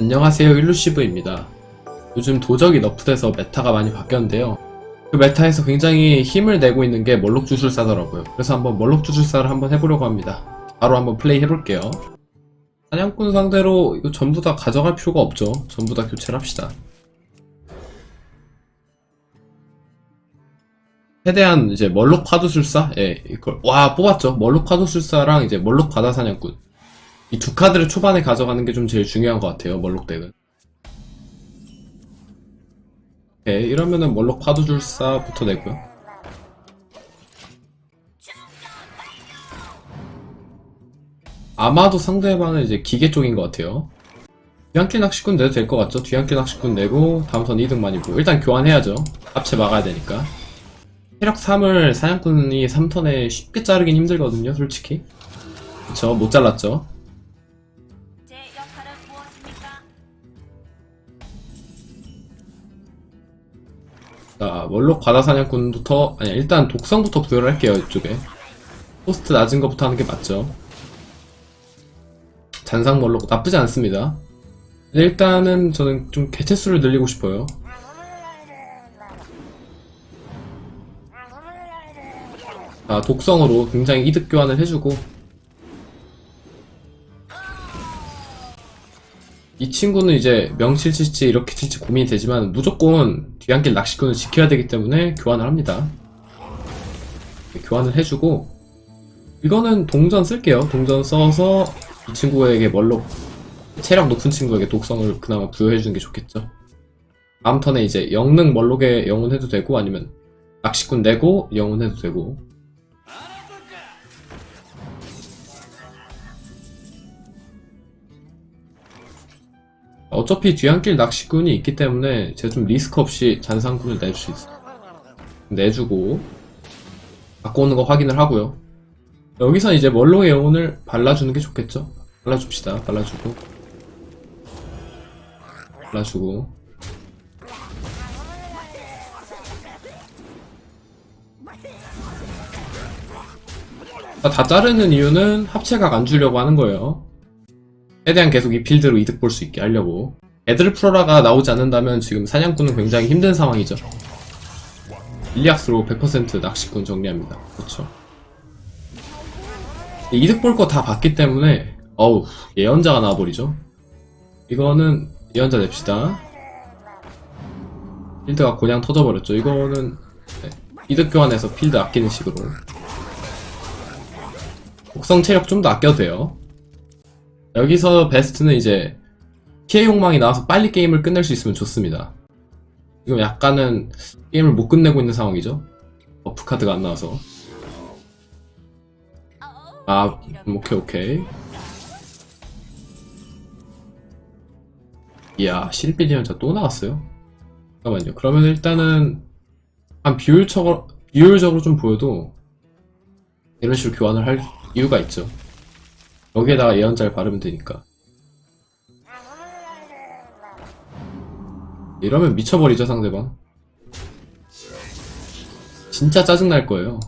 안녕하세요 일루시브입니다. 요즘 도적이 너프돼서 메타가 많이 바뀌었는데요. 그 메타에서 굉장히 힘을 내고 있는 게 멀록 주술사더라고요. 그래서 한번 멀록 주술사를 한번 해보려고 합니다. 바로 한번 플레이 해볼게요. 사냥꾼 상대로 이거 전부 다 가져갈 필요가 없죠. 전부 다 교체를 합시다. 최대한 이제 멀록 파도술사? 예, 이걸, 와, 뽑았죠. 멀록 파도술사랑 이제 멀록 바다사냥꾼. 이 두 카드를 초반에 가져가는 게 좀 제일 중요한 것 같아요, 멀록 덱은. 오케이, 이러면은 멀록 파도술사부터 내고요. 아마도 상대방은 이제 기계 쪽인 것 같아요. 뒤안길 낚시꾼 내도 될 것 같죠? 뒤안길 낚시꾼 내고 다음 턴 2등 많이 보고 일단 교환해야죠. 합체 막아야 되니까. 체력 3을 사냥꾼이 3턴에 쉽게 자르긴 힘들거든요, 솔직히. 그쵸, 못 잘랐죠. 자, 원록 과다 사냥꾼부터, 아니, 일단 독성부터 부여를 할게요, 이쪽에. 코스트 낮은 것부터 하는 게 맞죠. 잔상 원록 나쁘지 않습니다. 일단은 저는 좀 개체수를 늘리고 싶어요. 자, 독성으로 굉장히 이득 교환을 해주고, 이 친구는 이제 명칠 칠지 이렇게 칠지 고민이 되지만 무조건 뒤안길 낚시꾼을 지켜야 되기 때문에 교환을 합니다. 교환을 해주고 이거는 동전 쓸게요. 동전 써서 이 친구에게 멀록 체력 높은 친구에게 독성을 그나마 부여해주는 게 좋겠죠. 다음 턴에 이제 영능 멀록에 영혼해도 되고 아니면 낚시꾼 내고 영혼해도 되고 어차피 뒤안길 낚시꾼이 있기 때문에 제가 좀 리스크 없이 잔상꾼을 낼 수 있어요. 내주고 갖고 오는 거 확인을 하고요. 여기서 이제 멀로의 영혼을 발라주는 게 좋겠죠? 발라줍시다. 발라주고 발라주고 다, 다 자르는 이유는 합체각 안 주려고 하는 거예요. 최대한 계속 이 필드로 이득 볼 수 있게 하려고. 애들 프로라가 나오지 않는다면 지금 사냥꾼은 굉장히 힘든 상황이죠. 일리악스로 100% 낚시꾼 정리합니다. 그렇죠 이득 볼 거 다 봤기 때문에 어우 예언자가 나와버리죠. 이거는 예언자 냅시다. 필드가 그냥 터져버렸죠. 이거는 네, 이득 교환해서 필드 아끼는 식으로. 곡성 체력 좀 더 아껴도 돼요 여기서 베스트는 이제 피해 욕망이 나와서 빨리 게임을 끝낼 수 있으면 좋습니다. 지금 약간은 게임을 못 끝내고 있는 상황이죠. 버프 카드가 안 나와서. 아, 음, 오케이, 오케이. 이야, 실비리언자 또 나왔어요? 잠깐만요. 그러면 일단은, 한 비율적으로, 비율적으로 좀 보여도, 이런 식으로 교환을 할 이유가 있죠. 여기에다가 예언자를 바르면 되니까. 이러면 미쳐버리죠, 상대방. 진짜 짜증날 거예요.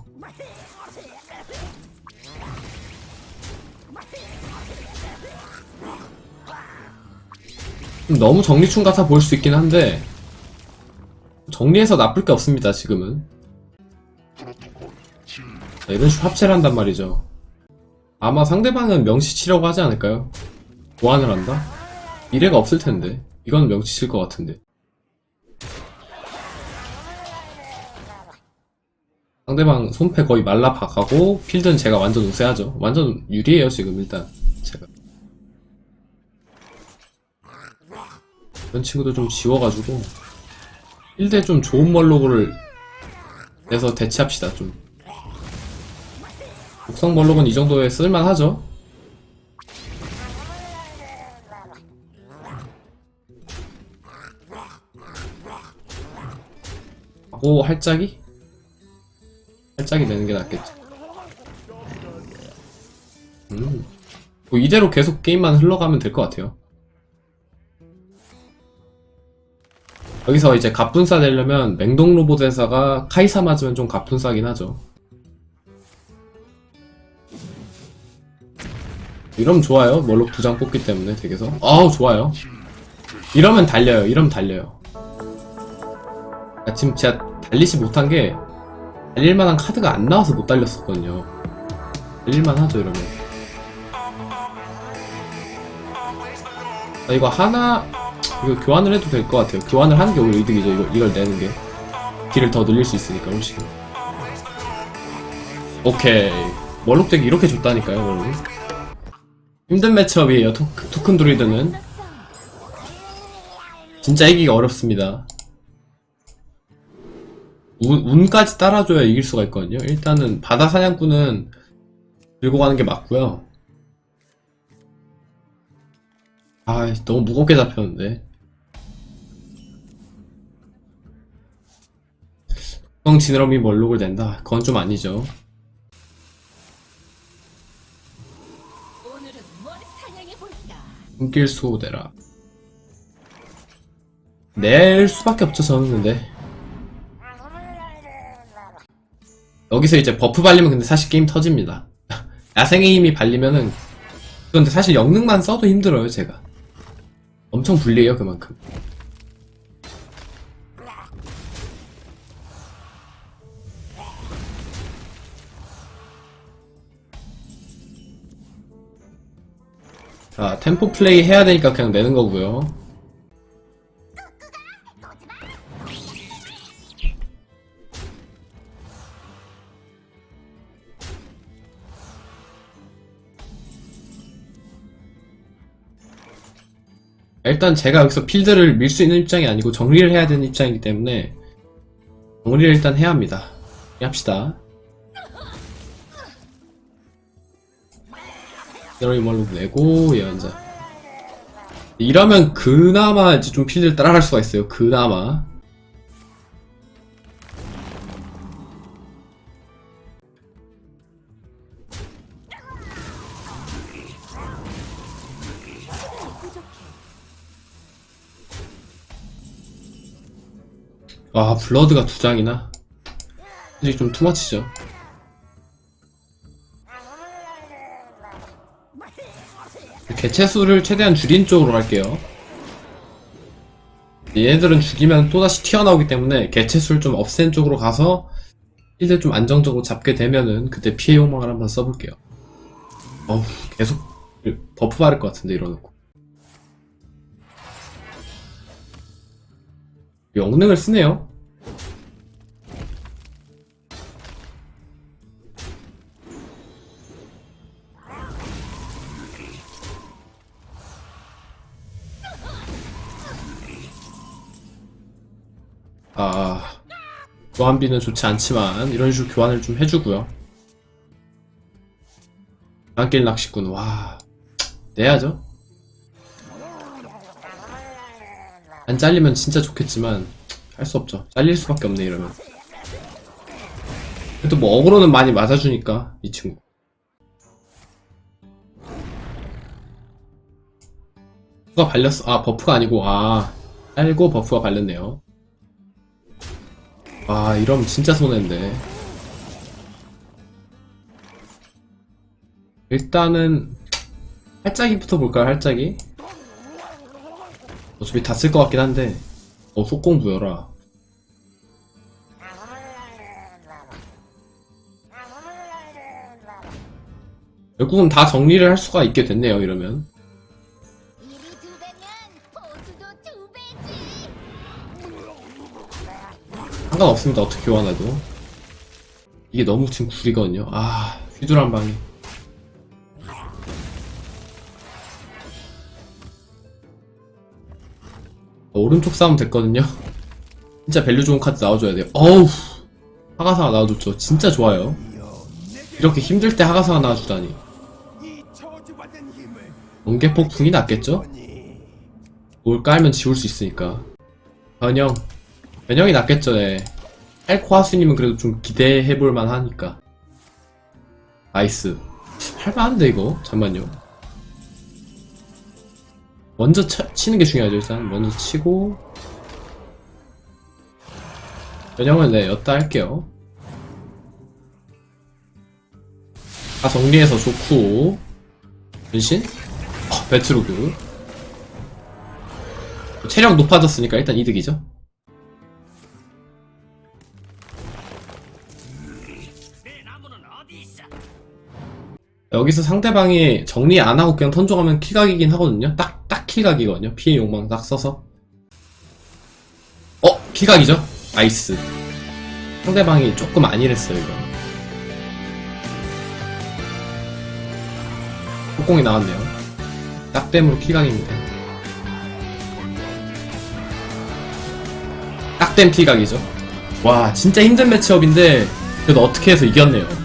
좀 너무 정리충 같아 보일 수 있긴 한데, 정리해서 나쁠 게 없습니다, 지금은. 자, 이런 식으로 합체를 한단 말이죠. 아마 상대방은 명치치려고 하지 않을까요? 보완을 한다? 미래가 없을 텐데. 이건 명치칠 것 같은데. 상대방 손패 거의 말라박하고 필드는 제가 완전 우세하죠. 완전 유리해요 지금 일단 제가. 이런 친구도 좀 지워가지고 필드에 좀 좋은 멀로그를 내서 대치합시다 좀. 독성 멀록은 이 정도에 쓸만하죠? 오, 할짝이? 할짝이 내는 게 낫겠지. 음. 뭐 이대로 계속 게임만 흘러가면 될 것 같아요. 여기서 이제 갑분싸 되려면 맹동 로봇 회사가 카이사 맞으면 좀 갑분싸긴 하죠. 이러면 좋아요. 멀록 두 장 뽑기 때문에 덱에서. 아우, 좋아요. 이러면 달려요. 이러면 달려요. 아, 지금 제가 달리지 못한 게 달릴만한 카드가 안 나와서 못 달렸었거든요. 달릴만 하죠 이러면. 아, 이거 하나 이거 교환을 해도 될 것 같아요. 교환을 하는 게 오히려 이득이죠. 이거 이걸 내는 게 딜을 더 늘릴 수 있으니까 훨씬. 오케이. 멀록덱이 이렇게 좋다니까요, 여러분. 힘든 매치업이에요. 토, 토큰 드루이드는 진짜 이기기 어렵습니다. 운, 운까지 따라줘야 이길 수가 있거든요. 일단은 바다 사냥꾼은 들고 가는 게 맞고요. 아, 너무 무겁게 잡혔는데. 성 지느러미 멀록을 낸다. 그건 좀 아니죠. 오늘은 뭘 사냥해 숨길 수호대라. 낼 수밖에 없죠, 저는 근데. 여기서 이제 버프 발리면 근데 사실 게임 터집니다. 야생의 힘이 발리면은, 근데 사실 영능만 써도 힘들어요, 제가. 엄청 불리해요, 그만큼. 자, 템포 플레이 해야 되니까 그냥 내는 거고요. 일단 제가 여기서 필드를 밀 수 있는 입장이 아니고 정리를 해야 되는 입장이기 때문에 정리를 일단 해야 합니다. 합시다. 여러분 말로 내고 예언자. 이러면 그나마 이제 좀 필드를 따라갈 수가 있어요. 그나마. 아 블러드가 두 장이나. 솔직히 좀 투머치죠. 개체수를 최대한 줄인 쪽으로 갈게요. 얘네들은 죽이면 또다시 튀어나오기 때문에 개체수를 좀 없앤 쪽으로 가서 필드 좀 안정적으로 잡게 되면은 그때 피해 욕망을 한번 써볼게요. 어우 계속 버프 받을 것 같은데 이러놓고 영능을 쓰네요. 교환비는 좋지 않지만 이런 식으로 교환을 좀 해주고요. 안길 낚시꾼 와 내야죠. 안 잘리면 진짜 좋겠지만 할 수 없죠. 잘릴 수밖에 없네 이러면. 그래도 뭐 어그로는 많이 맞아주니까 이 친구. 버프가 발렸어. 아 버프가 아니고 아 알고 버프가 발렸네요. 아 이러면 진짜 손해인데. 일단은 할짜기부터 볼까요 할짜기? 어차피 다 쓸 것 같긴 한데. 어 속공 부여라. 결국은 다 정리를 할 수가 있게 됐네요 이러면 상관없습니다. 어떻게 교환해도. 이게 너무 지금 구리거든요. 아한 방에 오른쪽 싸움 됐거든요. 진짜 밸류 좋은 카드 나와줘야 돼요. 어우! 하가사가 나와줬죠. 진짜 좋아요. 이렇게 힘들 때 하가사가 나와주다니. 번개 폭풍이 낫겠죠? 뭘 깔면 지울 수 있으니까. 변형 변형이 낫겠죠 예. 헬코 하수님은 그래도 좀 기대해볼만 하니까. 나이스. 할만한데 이거? 잠만요. 먼저 쳐- 치는 게 중요하죠 일단. 먼저 치고. 변형은 네 였다 할게요. 다 정리해서 좋고. 변신? 어, 배트로그. 체력 높아졌으니까 일단 이득이죠. 여기서 상대방이 정리 안 하고 그냥 턴종하면 킬각이긴 하거든요. 딱, 딱 킬각이거든요. 피해 욕망 딱 써서. 어? 킬각이죠? 나이스. 상대방이 조금 안일했어요, 이거. 폭공이 나왔네요. 딱댐으로 킬각입니다. 딱댐 킬각이죠. 와, 진짜 힘든 매치업인데, 그래도 어떻게 해서 이겼네요.